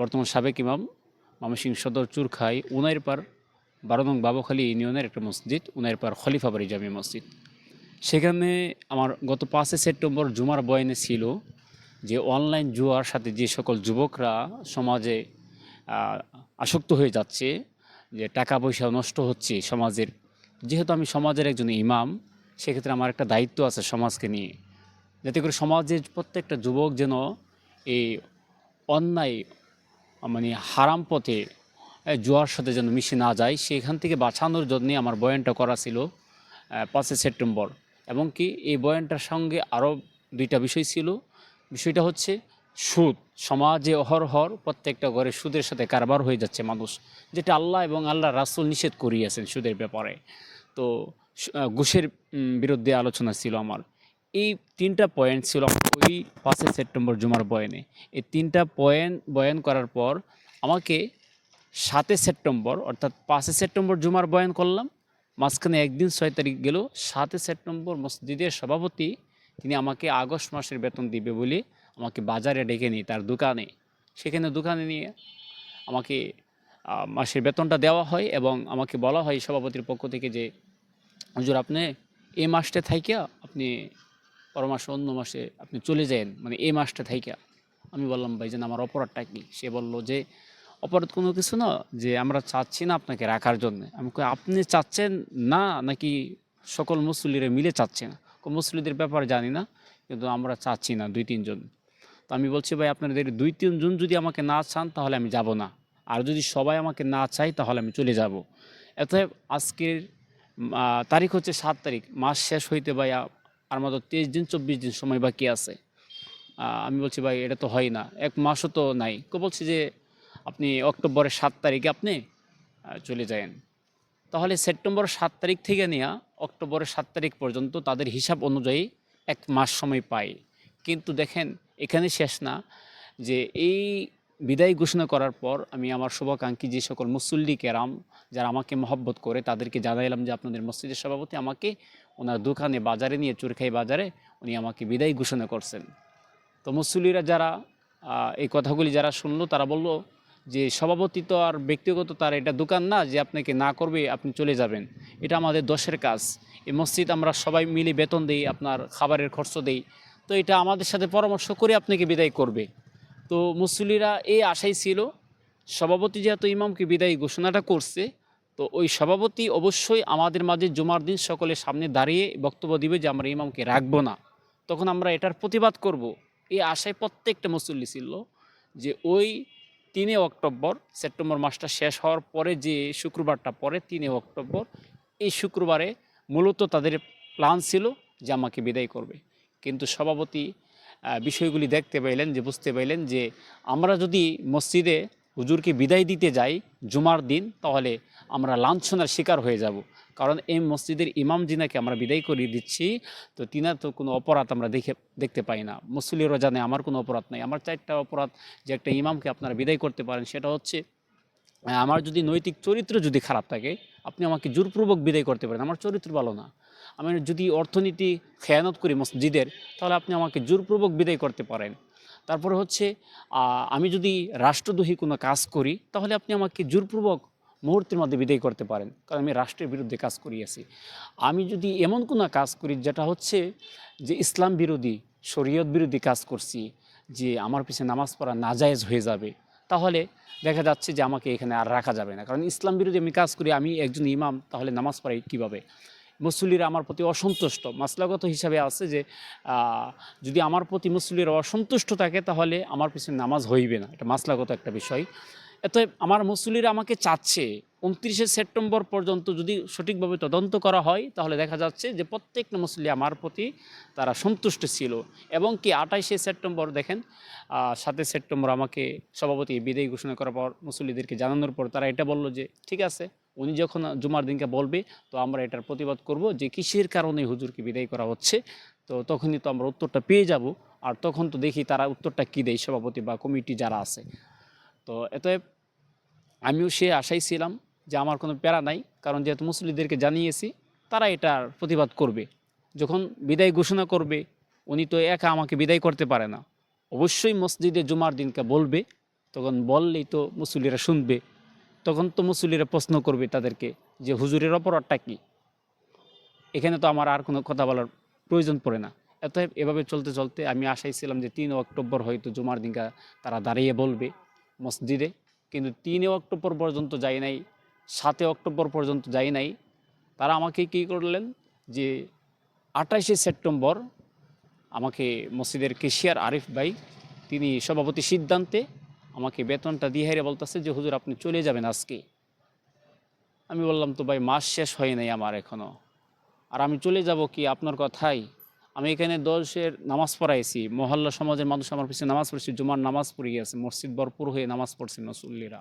বর্তমান সাবেক ইমাম ময়মনসিংহ সদর চুরখাই উনাইর পার বারো নং বাবুখালী ইউনিয়নের একটা মসজিদ উনাইর পার খলিফাবাড়ি জামি মসজিদ। সেখানে আমার গত পাঁচই সেপ্টেম্বর জুমার বয়নে ছিল যে অনলাইন জুয়ার সাথে যে সকল যুবকরা সমাজে আসক্ত হয়ে যাচ্ছে, যে টাকা পয়সা নষ্ট হচ্ছে সমাজের, যেহেতু আমি সমাজের একজন ইমাম, সেক্ষেত্রে আমার একটা দায়িত্ব আছে সমাজকে নিয়ে। যাতে করে সমাজের প্রত্যেকটা যুবক যেন এই অন্যায় মানে হারাম পথে জুয়ার সাথে যেন মিশে না যায়, সেখান থেকে বাঁচানোর জন্যে আমার বয়ানটা করা ছিল পাঁচই সেপ্টেম্বর। এবং কি এই বয়ানটার সঙ্গে আরও দুইটা বিষয় ছিল। বিষয়টা হচ্ছে সুদ। সমাজে অহরহর প্রত্যেকটা ঘরে সুদের সাথে কারবার হয়ে যাচ্ছে মানুষ, যেটা আল্লাহ এবং আল্লাহ রাসুল নিষেধ করিয়েছেন সুদের ব্যাপারে। তো ঘুষের বিরুদ্ধে আলোচনা ছিল আমার। এই তিনটা পয়েন্ট ছিল ওই পাঁচই সেপ্টেম্বর জুমার বয়নে। এই তিনটা পয়েন্ট বয়ান করার পর আমাকে সাতই সেপ্টেম্বর, অর্থাৎ পাঁচই সেপ্টেম্বর জুমার বয়ান করলাম। মাঝখানে একদিন ছয় তারিখ গেল, সাতই সেপ্টেম্বর মসজিদের সভাপতি তিনি আমাকে আগস্ট মাসের বেতন দিবে বলে আমাকে বাজারে ডেকে নিই তার দোকানে। সেখানে দোকানে নিয়ে আমাকে মাসের বেতনটা দেওয়া হয় এবং আমাকে বলা হয় সভাপতির পক্ষ থেকে যে, হুজুর, আপনি এই মাসটা থাইকা আপনি পর মাসে অন্য মাসে আপনি চলে যান মানে এই মাসটা থাইকা। আমি বললাম ভাই যেন আমার অপরাধটা কি? সে বলল যে অপরাধ কোনো কিছু না যে আমরা চাচ্ছি না আপনাকে রাখার জন্য। আমি আপনি চাচ্ছেন না নাকি সকল মুসল্লিরা মিলে চাচ্ছে না? কই, মুসল্লিদের ব্যাপারে জানি না কিন্তু আমরা চাচ্ছি না দুই তিনজন। তো আমি বলছি ভাই আপনাদের দুই তিনজন যদি আমাকে না চান তাহলে আমি যাব না। আর যদি সবাই আমাকে না চাই তাহলে আমি চলে যাব। অতএব আজকের তারিখ হচ্ছে সাত তারিখ। মাস শেষ হইতে ভাই আর মাত্র তেইশ দিন, চব্বিশ দিন সময় বাকি আছে। আমি বলছি, ভাই, এটা তো হয় না। এক মাসও তো নাই। তো বলছি যে, আপনি অক্টোবরের সাত তারিখে আপনি চলে যায়েন। তাহলে সেপ্টেম্বর সাত তারিখ থেকে নিয়ে, অক্টোবরের সাত তারিখ পর্যন্ত তাদের হিসাব অনুযায়ী এক মাস সময় পায়। কিন্তু দেখেন, এখানে শেষ না। যে, এই বিদায় ঘোষণা করার পর আমি আমার শুভাকাঙ্ক্ষী যে সকল মুসল্লি কেরাম, যারা আমাকে মহব্বত করে, তাদেরকে জানাইলাম যে, আপনাদের মসজিদের সভাপতি আমাকে ওনার দোকানে বাজারে নিয়ে, চুরখাই বাজারে উনি আমাকে বিদায় ঘোষণা করছেন। তো মুসল্লিরা যারা এই কথাগুলি যারা শুনলো, তারা বলল যে সভাপতি তো আর ব্যক্তিগত তার এটা দোকান না যে আপনাকে না করবে, আপনি চলে যাবেন। এটা আমাদের দশের কাজ। এই মসজিদ আমরা সবাই মিলে বেতন দিই, আপনার খাবারের খরচ দেই। তো এটা আমাদের সাথে পরামর্শ করে আপনাকে বিদায় করবে। তো মুসল্লিরা এই আশাই ছিল সভাপতি যেহেতু ইমামকে বিদায় ঘোষণাটা করছে তো ওই সভাপতি অবশ্যই আমাদের মাঝে জুমার দিন সকলের সামনে দাঁড়িয়ে বক্তব্য দিবে যে আমরা ইমামকে রাখব না। তখন আমরা এটার প্রতিবাদ করব। এই আশায় প্রত্যেকটা মুসল্লি ছিল যে ওই তিনে অক্টোবর, সেপ্টেম্বর মাসটা শেষ হওয়ার পরে যে শুক্রবারটা পরে তিনে অক্টোবর, এই শুক্রবারে মূলত তাদের প্ল্যান ছিল যে আমাকে বিদায় করবে। কিন্তু সভাপতি বিষয়গুলি দেখতে পাইলেন যে, বুঝতে পাইলেন যে আমরা যদি মসজিদে হুজুরকে বিদায় দিতে যাই জুমার দিন, তাহলে আমরা লাঞ্ছনার শিকার হয়ে যাব। কারণ এই মসজিদের ইমাম জিনাকে আমরা বিদায় করিয়ে দিচ্ছি, তো তিনার তো কোনো অপরাধ আমরা দেখে, দেখতে পাই না। মুসলিমরা জানে আমার কোনো অপরাধ নাই। আমার চারটা অপরাধ যে একটা ইমামকে আপনারা বিদায় করতে পারেন, সেটা হচ্ছে, আমার যদি নৈতিক চরিত্র যদি খারাপ থাকে, আপনি আমাকে জোরপূর্বক বিদায় করতে পারেন। আমার চরিত্র ভালো না। আমি যদি অর্থনীতি খেয়ানত করি মসজিদের, তাহলে আপনি আমাকে জোরপূর্বক বিদায় করতে পারেন। তারপরে হচ্ছে আমি যদি রাষ্ট্রদ্রোহী কোনো কাজ করি, তাহলে আপনি আমাকে জোরপূর্বক মুহূর্তের মধ্যে বিদায় করতে পারেন। কারণ আমি রাষ্ট্রের বিরুদ্ধে কাজ করিয়াছি। আমি যদি এমন কোনো কাজ করি, যেটা হচ্ছে যে ইসলাম বিরোধী, শরীয়ত বিরোধী কাজ করছি, যে আমার পিছনে নামাজ পড়া নাজায়েজ হয়ে যাবে, তাহলে দেখা যাচ্ছে যে আমাকে এখানে আর রাখা যাবে না। কারণ ইসলাম বিরোধী আমি কাজ করি, আমি একজন ইমাম, তাহলে নামাজ পড়াই কীভাবে? মুসল্লিরা আমার প্রতি অসন্তুষ্ট। মাসলাগত হিসাবে আছে যে যদি আমার প্রতি মুসল্লিরা অসন্তুষ্ট থাকে তাহলে আমার পিছনে নামাজ হইবে না। এটা মাসলাগত একটা বিষয়। এত আমার মুসল্লিরা আমাকে চাচ্ছে, উনত্রিশে সেপ্টেম্বর পর্যন্ত যদি সঠিকভাবে তদন্ত করা হয়, তাহলে দেখা যাচ্ছে যে প্রত্যেকটা মুসল্লি আমার প্রতি তারা সন্তুষ্ট ছিল। এবং কি আঠাইশে সেপ্টেম্বর দেখেন সাতই সেপ্টেম্বর আমাকে সভাপতি বিদায় ঘোষণা করার পর মুসল্লিদেরকে জানানোর পর তারা এটা বলল যে, ঠিক আছে উনি যখন জুমার দিনকে বলবে, তো আমরা এটার প্রতিবাদ করব যে কিসের কারণে হুজুরকে বিদায় করা হচ্ছে। তো তখনই তো আমরা উত্তরটা পেয়ে যাব, আর তখন তো দেখি তারা উত্তরটা কী দেয়, সভাপতি বা কমিটি যারা আছে। তো এতএব আমিও সে আশাই ছিলাম যে আমার কোনো প্যারা নাই, কারণ যেহেতু মুসলিমদেরকে জানিয়েছি, তারা এটার প্রতিবাদ করবে। যখন বিদায় ঘোষণা করবে, উনি তো একা আমাকে বিদায় করতে পারে না। অবশ্যই মসজিদে জুমার দিনকে বলবে, তখন বললেই তো মুসল্লিরা শুনবে। তখন তো মুসল্লিরা প্রশ্ন করবে তাদেরকে যে হুজুরের অপরাধটা কি? এখানে তো আমার আর কোনো কথা বলার প্রয়োজন পড়ে না। এত এভাবে চলতে চলতে আমি আশাই ছিলাম যে তিন অক্টোবর হয়তো জুমার দিনকা তারা দাঁড়িয়ে বলবে মসজিদে। কিন্তু তিনে অক্টোবর পর্যন্ত যাই নাই, সাতে অক্টোবর পর্যন্ত যাই নাই। তারা আমাকে কী করলেন যে আঠাশে সেপ্টেম্বর আমাকে মসজিদের কেশিয়ার আরিফ ভাই, তিনি সভাপতি সিদ্ধান্তে আমাকে বেতনটা দিয়ে হেরে বলতেছে যে, হুজুর, আপনি চলে যাবেন আজকে। আমি বললাম, তো ভাই, মাস শেষ হয় নাই আমার এখনও আর আমি চলে যাব কি আপনার কথাই? আমি এখানে দশের নামাজ পড়াইছি। মহল্লা সমাজের মানুষ আমার পিছনে নামাজ পড়ছি, জুমার নামাজ পড়ে গেছে মসজিদ ভরপুর হয়ে নামাজ পড়ছেন নসুল্লিরা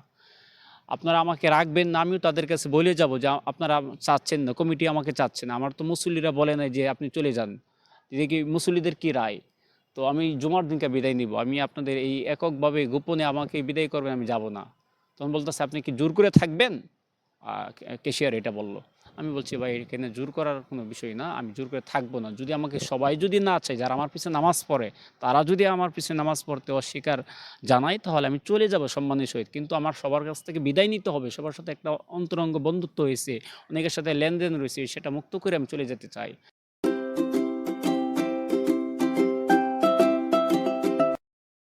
আপনারা আমাকে রাখবেন না, আমিও তাদের কাছে বলে যাব যে, আপনারা চাচ্ছেন না, কমিটি আমাকে চাচ্ছে না। আমার তো মুসল্লিরা বলে নাই যে, আপনি চলে যান। কি মুসল্লিদের কি রায়? তো আমি জুমার দিনকে বিদায় নিব। আমি আপনাদের এই এককভাবে গোপনে আমাকে বিদায় করবেন, আমি যাব না। তখন বলতেছে, আপনি কি জোর করে থাকবেন? কেশিয়ার এটা বলল। আমি বলছি, ভাই, এখানে জোর করার কোনো বিষয় না, আমি জোর করে থাকব না। যদি আমাকে সবাই যদি না চায়, যারা আমার পিছনে নামাজ পড়ে, তারা যদি আমার পিছনে নামাজ পড়তে অস্বীকার জানায়, তাহলে আমি চলে যাব সম্মানের সহিত। কিন্তু আমার সবার কাছ থেকে বিদায় নিতে হবে। সবার সাথে একটা অন্তরঙ্গ বন্ধুত্ব হয়েছে, অনেকের সাথে লেনদেন রয়েছে, সেটা মুক্ত করে আমি চলে যেতে চাই।